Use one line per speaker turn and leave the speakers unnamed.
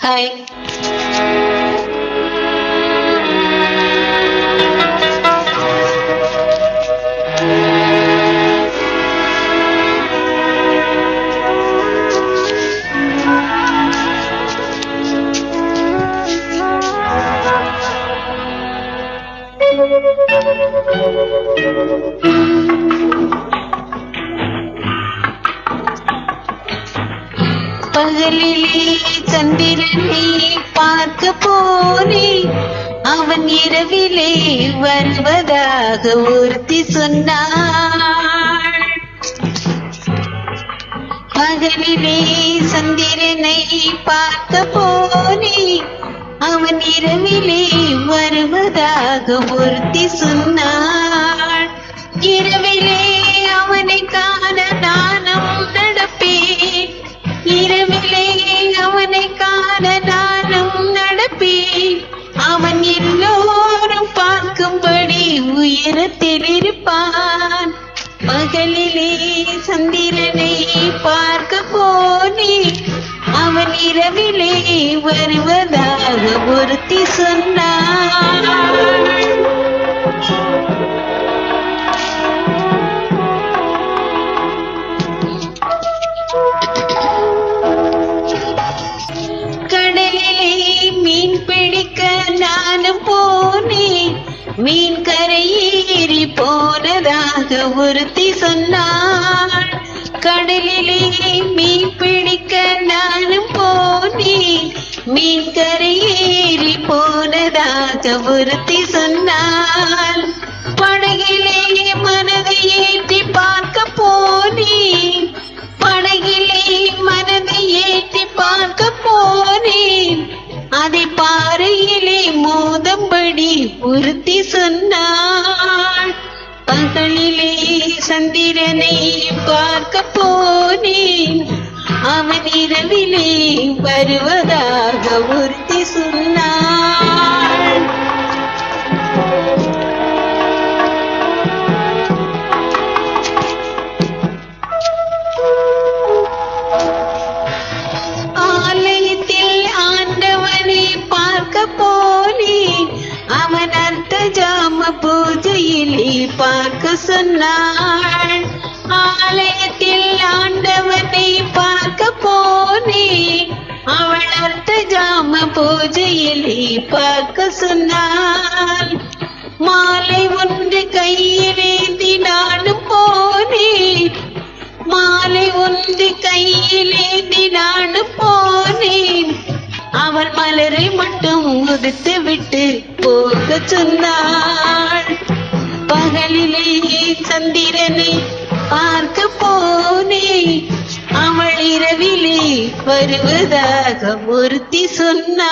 Hi பகலிலே சந்திரனை பார்க்க போனே அவன் இரவிலே வருவதாக ஒருத்தி சொன்னாள். பகலிலே சந்திரனை பார்க்க போனே அவன் இரவிலே வருவதாக ஒருத்தி சொன்னாள். இரவிலே நடப்பேன் அவன் எல்லோரும் பார்க்கும்படி உயரத்தில் இருப்பான். பகலிலே சந்திரனை பார்க்க போனே அவன் இரவிலே வருவதாக ஒருத்தி சொன்னாள் நானும் போனேன் மீன் கரையேறி போனதாக ஒருத்தி சொன்னாள். கடலிலே மீன் பிடிக்க நானும் போனேன் மீன் கரையேறி போனதாக ஒருத்தி சொன்னாள். படகு ஒருத்தி சொன்னாள். பகலிலே சந்திரனை பார்க்க போனேன். அவன் இரவிலே வருவதாக ஒருத்தி சொன்னாள். ஆலயத்தில் ஆண்டவனை பார்க்க போனேன். அவன் ஜாம பூஜையிலே பார்க்க சொன்னாள். ஆலயத்தில் ஆண்டவனை பார்க்க போனேன். அவள் அர்த்த ஜாம பூஜையிலே பார்க்க சொன்னாள். மாலை ஒன்று கையிலேந்தி நானும் போனேன். மாலை ஒன்று கையிலேந்தி நானும் போ அவள் மலரை மட்டும் உதித்து விட்டு போக சொன்னாள். பகலிலே சந்திரனை பார்க்க போனேன். அவள் இரவிலே வருவதாக ஒருத்தி சொன்னாள்.